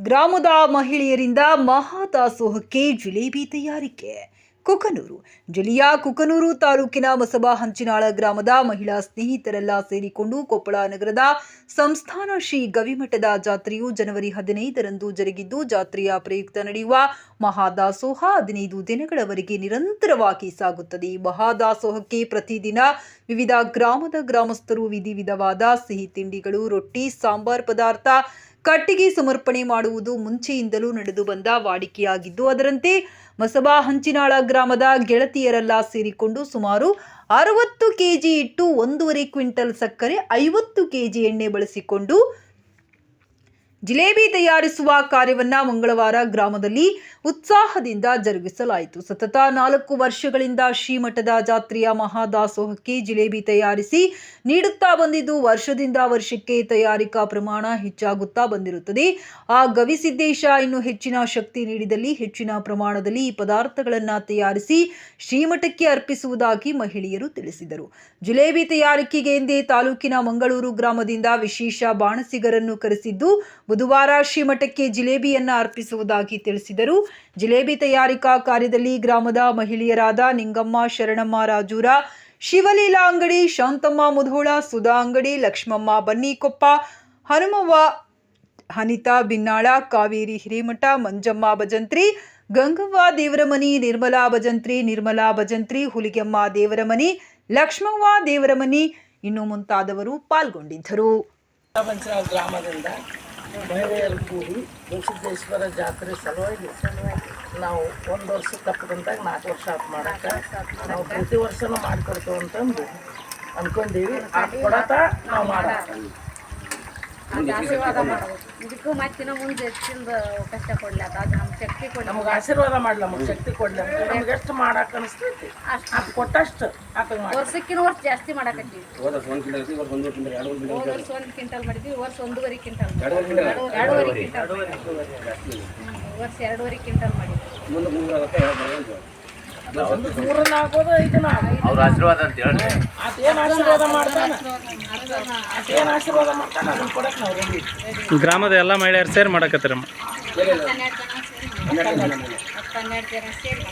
ಗ್ರಾಮದ ಮಹಿಳೆಯರಿಂದ ಮಹಾದಾಸೋಹಕ್ಕೆ ಜಿಲೇಬಿ ತಯಾರಿಕೆ. ಕುಕನೂರು ಜಿಲ್ಲೆಯ ಕುಕನೂರು ತಾಲೂಕಿನ ಮಸಬಾ ಹಂಚಿನಾಳ ಗ್ರಾಮದ ಮಹಿಳಾ ಸ್ನೇಹಿತರೆಲ್ಲ ಸೇರಿಕೊಂಡು ಕೊಪ್ಪಳ ನಗರದ ಸಂಸ್ಥಾನ ಶ್ರೀ ಗವಿಮಠದ ಜಾತ್ರೆಯು ಜನವರಿ ಹದಿನೈದರಂದು ಜರುಗಿದ್ದು, ಜಾತ್ರೆಯ ಪ್ರಯುಕ್ತ ನಡೆಯುವ ಮಹಾದಾಸೋಹ ಹದಿನೈದು ದಿನಗಳವರೆಗೆ ನಿರಂತರವಾಗಿ ಸಾಗುತ್ತದೆ. ಮಹಾದಾಸೋಹಕ್ಕೆ ಪ್ರತಿದಿನ ವಿವಿಧ ಗ್ರಾಮದ ಗ್ರಾಮಸ್ಥರು ವಿಧಿ ವಿಧವಾದ ಸಿಹಿ ತಿಂಡಿಗಳು, ರೊಟ್ಟಿ, ಸಾಂಬಾರ್ ಪದಾರ್ಥ ಕಟ್ಟಿಗೆ ಸಮರ್ಪಣೆ ಮಾಡುವುದು ಮುಂಚೆಯಿಂದಲೂ ನಡೆದು ಬಂದ ವಾಡಿಕೆಯಾಗಿದ್ದು, ಅದರಂತೆ ಮಸಬಾ ಹಂಚಿನಾಳ ಗ್ರಾಮದ ಗೆಳತಿಯರೆಲ್ಲ ಸೇರಿಕೊಂಡು ಸುಮಾರು ಅರವತ್ತು ಕೆಜಿ ಇಟ್ಟು ಒಂದೂವರೆ ಕ್ವಿಂಟಲ್ ಸಕ್ಕರೆ, ಐವತ್ತು ಕೆಜಿ ಎಣ್ಣೆ ಬಳಸಿಕೊಂಡು ಜಿಲೇಬಿ ತಯಾರಿಸುವ ಕಾರ್ಯವನ್ನ ಮಂಗಳವಾರ ಗ್ರಾಮದಲ್ಲಿ ಉತ್ಸಾಹದಿಂದ ಜರುಗಿಸಲಾಯಿತು. ಸತತ ನಾಲ್ಕು ವರ್ಷಗಳಿಂದ ಶ್ರೀಮಠದ ಜಾತ್ರೆಯ ಮಹಾದಾಸೋಹಕ್ಕೆ ಜಿಲೇಬಿ ತಯಾರಿಸಿ ನೀಡುತ್ತಾ ಬಂದಿದ್ದು ವರ್ಷದಿಂದ ವರ್ಷಕ್ಕೆ ತಯಾರಿಕಾ ಪ್ರಮಾಣ ಹೆಚ್ಚಾಗುತ್ತಾ ಬಂದಿರುತ್ತದೆ. ಆ ಗವಿಸಿದ್ದೇಶ ಇನ್ನು ಹೆಚ್ಚಿನ ಶಕ್ತಿ ನೀಡಿದಲ್ಲಿ ಹೆಚ್ಚಿನ ಪ್ರಮಾಣದಲ್ಲಿ ಈ ಪದಾರ್ಥಗಳನ್ನು ತಯಾರಿಸಿ ಶ್ರೀಮಠಕ್ಕೆ ಅರ್ಪಿಸುವುದಾಗಿ ಮಹಿಳೆಯರು ತಿಳಿಸಿದರು. ಜಿಲೇಬಿ ತಯಾರಿಕೆಗೆ ಎಂದೇ ತಾಲೂಕಿನ ಮಂಗಳೂರು ಗ್ರಾಮದಿಂದ ವಿಶೇಷ ಬಾಣಸಿಗರನ್ನು ಕರೆಸಿದ್ದು ಬುಧವಾರ ಶ್ರೀಮಠಕ್ಕೆ ಜಿಲೇಬಿಯನ್ನು ಅರ್ಪಿಸುವುದಾಗಿ ತಿಳಿಸಿದರು. ಜಿಲೇಬಿ ತಯಾರಿಕಾ ಕಾರ್ಯದಲ್ಲಿ ಗ್ರಾಮದ ಮಹಿಳೆಯರಾದ ನಿಂಗಮ್ಮ, ಶರಣಮ್ಮ, ರಾಜೂರ, ಶಿವಲೀಲಾ ಅಂಗಡಿ, ಶಾಂತಮ್ಮ ಮುಧೋಳ, ಸುಧಾ ಅಂಗಡಿ, ಲಕ್ಷ್ಮಮ್ಮ ಬನ್ನಿಕೊಪ್ಪ, ಹನುಮವ್ವ ಅನಿತಾ ಬಿನ್ನಾಳ, ಕಾವೇರಿ ಹಿರೇಮಠ, ಮಂಜಮ್ಮ ಭಜಂತ್ರಿ, ಗಂಗವ್ವ ದೇವರಮನಿ, ನಿರ್ಮಲಾ ಭಜಂತ್ರಿ ನಿರ್ಮಲಾ ಭಜಂತ್ರಿ, ಹುಲಿಗೆಮ್ಮ ದೇವರಮನಿ, ಲಕ್ಷ್ಮವ್ವ ದೇವರಮನಿ, ಇನ್ನು ಮುಂತಾದವರು ಪಾಲ್ಗೊಂಡಿದ್ದರು. ಮಹಿಳೆಯರು ಕೂಡಿ ಗವಿಸಿದ್ದೇಶ್ವರ ಜಾತ್ರೆ ಸಲುವಾಗಿ ನಾವು ಒಂದು ವರ್ಷ ತಪ್ಪದಂತಾಗ ನಾಲ್ಕು ವರ್ಷ ಆತು ಮಾಡಕ್ಕೆ. ನಾವು ಪ್ರತಿ ವರ್ಷನೂ ಮಾಡಿಕೊಡ್ತೇವೆ ಅಂತಂದು ಅನ್ಕೊಂಡೀವಿ. ಆ ಕೊಡತ ನಾವು ಮಾಡ ಆಶೀರ್ವಾದ ಮಾಡಬೇಕು ಇದಕ್ಕೂ ಮತ್ತಿನ ಮುಂದೆ ಹೆಚ್ಚಿಂದ ಕಷ್ಟ ಕೊಡ್ಲಾಕ ಅದು ನಮ್ಮ ಶಕ್ತಿ ಕೊಡ್ಲಿ. ನಮಗೆ ಆಶೀರ್ವಾದ ಮಾಡ್ಲಿ ನಮಗೆ ಶಕ್ತಿ ಕೊಡ್ಲಿ ನಮ್ಗೆ ಎಷ್ಟು ಮಾಡಕ್ಕೆ ಅನಿಸ್ತೈತಿ. ಅದು ಕೊಟ್ಟಷ್ಟು ವರ್ಷಕ್ಕಿಂತ ಮಾಡಿ ವರ್ಷಕ್ಕಿನ ವರ್ಷ ಜಾಸ್ತಿ ಮಾಡಕತ್ತೀವಿ. ಹೋದ ವರ್ಷ ಒಂದು ಐತಿ, ವರ್ಷ ಒಂದೂವರೆ ಕಿಂಟಲ್, ಎರಡು ಒಂದು ಹೋದ ವರ್ಷ ಒಂದು ಕ್ವಿಂಟಲ್ ಮಾಡಿದ್ವಿ ವರ್ಷ ಒಂದೂವರೆ ಕ್ವಿಂಟಲ್ ಎರಡೂವರೆ ಕ್ವಿಂಟಲ್ ವರ್ಷ ಎರಡೂವರೆ ಕ್ವಿಂಟಲ್ ಮಾಡಿದ್ವಿ. ಮುಂದೆ ಆಗುತ್ತೆ ಎರಡು ಬರೋದು ಅಂತ. ಒಂದು ಮೂರನ್ನ ಅವ್ರ ಆಶೀರ್ವಾದ ಅಂತ ಹೇಳಿ ಆಶೀರ್ವಾದ ಮಾಡ್ತಾನೆ? ಆತೇನು ಆಶೀರ್ವಾದ ಮಾಡ್ತಾನೆ? ಅದನ್ನ ಕೊಡಕ್ಕೆ ನಾವು ರೆಡಿ ಗ್ರಾಮದ ಎಲ್ಲ ಮಹಿಳೆಯರು ಸೇರಿ ಮಾಡಕತ್ತಾರಮ್ಮ. ಹನ್ನೆರಡು ಜನ ಸೇರಿ